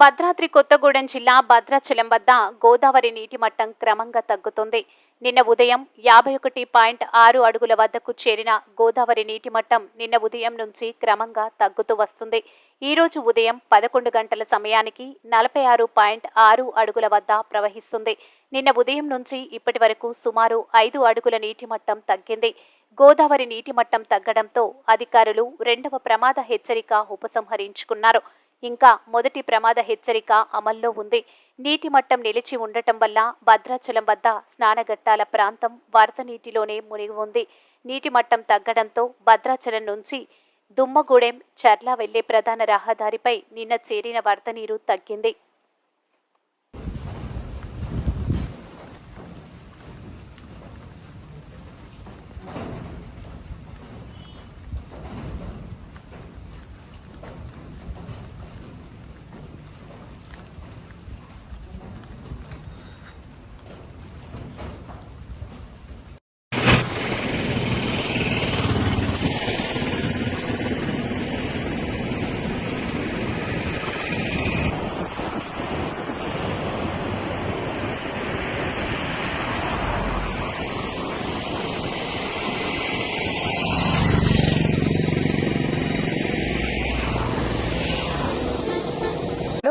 భద్రాద్రి కొత్తగూడెం జిల్లా భద్రాచలం వద్ద గోదావరి నీటి మట్టం క్రమంగా తగ్గుతుంది. నిన్న ఉదయం యాభై ఒకటి పాయింట్ ఆరు అడుగుల వద్దకు చేరిన గోదావరి నీటి మట్టం నిన్న ఉదయం నుంచి క్రమంగా తగ్గుతూ వస్తుంది. ఈ రోజు ఉదయం పదకొండు గంటల సమయానికి నలభై ఆరు పాయింట్ ఆరు అడుగుల వద్ద ప్రవహిస్తుంది. నిన్న ఉదయం నుంచి ఇప్పటి వరకు సుమారు ఐదు అడుగుల నీటి మట్టం తగ్గింది. గోదావరి నీటి మట్టం తగ్గడంతో అధికారులు రెండవ ప్రమాద హెచ్చరిక ఉపసంహరించుకున్నారు. ఇంకా మొదటి ప్రమాద హెచ్చరిక అమల్లో ఉంది. నీటి మట్టం నిలిచి ఉండటం వల్ల భద్రాచలం వద్ద స్నానఘట్టాల ప్రాంతం వరద నీటిలోనే మునిగి ఉంది. నీటి మట్టం తగ్గడంతో భద్రాచలం నుంచి దుమ్మగూడెం చర్ల వెళ్ళే ప్రధాన రహదారిపై నిన్న చేరిన వరద నీరు తగ్గింది.